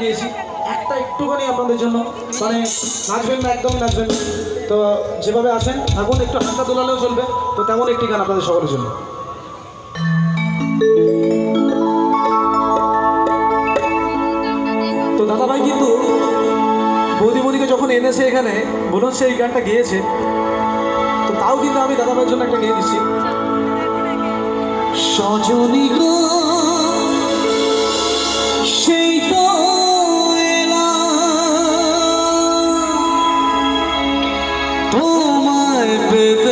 দিয়েছি। একটা একটুখানি আপনাদের জন্য মানে নাচবেন না, একদমই নাচবেন তো যেভাবে আছেন এখন একটু হালকা দোলালেও চলবে। তো তেমন একটি গান আপনাদের সকলের জন্য। তো দাদাভাই কিন্তু বৌদিমণিকে যখন এনেছে এখানে, মনে হচ্ছে এই গানটা গেয়েছে। তো তাও কিন্তু আমি দাদাভাইয়ের জন্য একটা গিয়ে দিচ্ছি সজনী তোমায় পেতে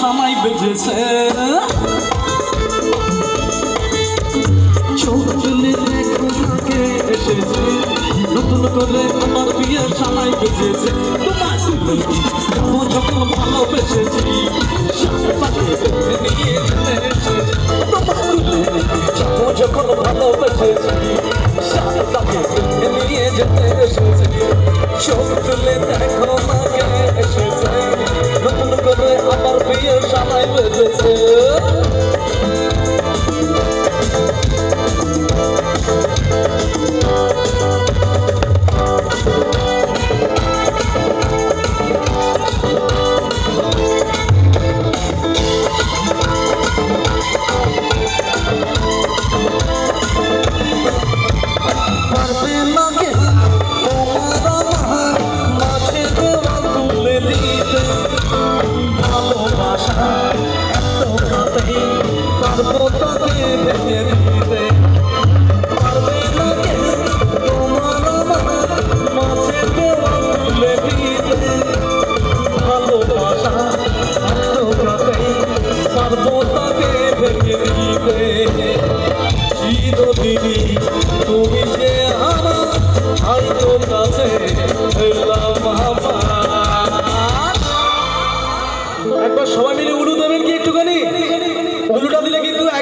সময় বেজেছে এসেছে। নতুন করে আবার বিয়ের সময় বেজেছে তোমার যখন ভালোবেসেছি তোমার যখন ভালোবেসেছি কাটে পারব তাকে ভেঙে দিতে পারবে না কে তোমার আমার মাঝে দেওয়াল তুলে দিতে ভালোবাসা চিরদিনই তুমি যে আমার হয়তো কাছে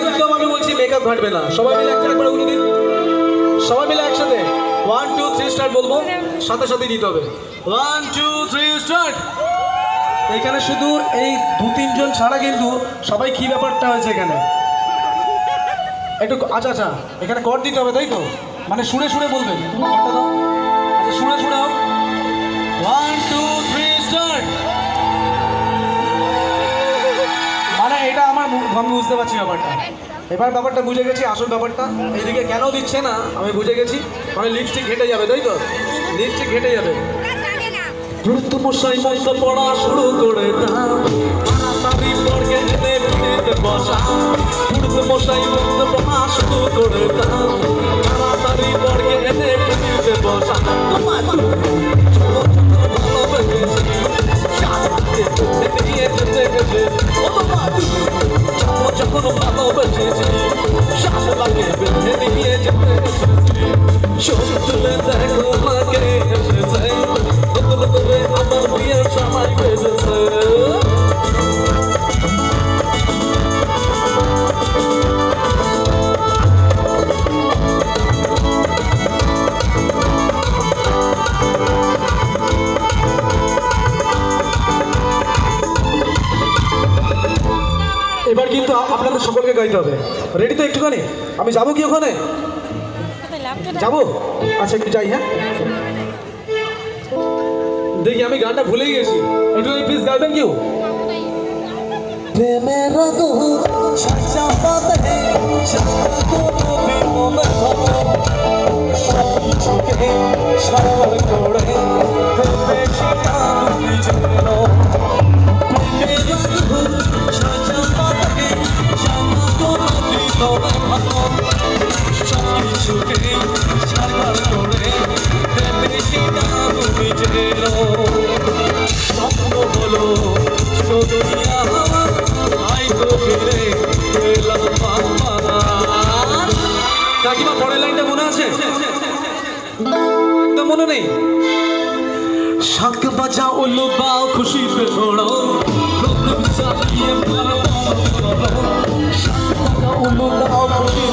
একদম আমি বলছি মেকআপ ঘাটবে না। সবাই মিলে একটা একবার উলু দিন। সবাই মিলে একসাথে। ওয়ান টু থ্রি স্টার্ট বলব। সাথে সাথে দিতে হবে। ওয়ান টু থ্রি স্টার্ট এখানে শুধু এই দু, তিনজন ছাড়া কিন্তু সবাই কি ব্যাপারটা হয়েছে এখানে? একটু আচ্ছা আচ্ছা এখানে কর দিতে হবে, তাই তো? মানে শুনে শুনে বলবেন আচ্ছা শুনে শুনে হোক। ওয়ান আমি বুঝতে পারছি ব্যাপারটা। এবার ব্যাপারটা বুঝে গেছি, আসল ব্যাপারটা। এইদিকে কেন দিচ্ছে না, আমি বুঝে গেছি। মানে লিপস্টিক ঘেটে যাবে, তাই তো? লিপস্টিক ঘেটে যাবে। দ্রুত মশাই পড়া শুরু করে তাড়াতাড়ি বসা। দ্রুত মশাই মন্ত্র পড়া শুরু করে দাও। গাইতে হবে। রেডি তো একটুখানি? আমি যাব কি ওখানে? যাব? আচ্ছা একটু যাই হ্যাঁ? দেখি, আমি গানটা ভুলে গেছি। একটু প্লিজ গাইবেন কেউ? প্রেমের দূর সাজা পাতে সব প্রেমে সেটা নিজের কাকিমা পরের লাইনটা মনে আছে? একদম মনে নেই? শাক বাজা উল্লু বাও খুশি পে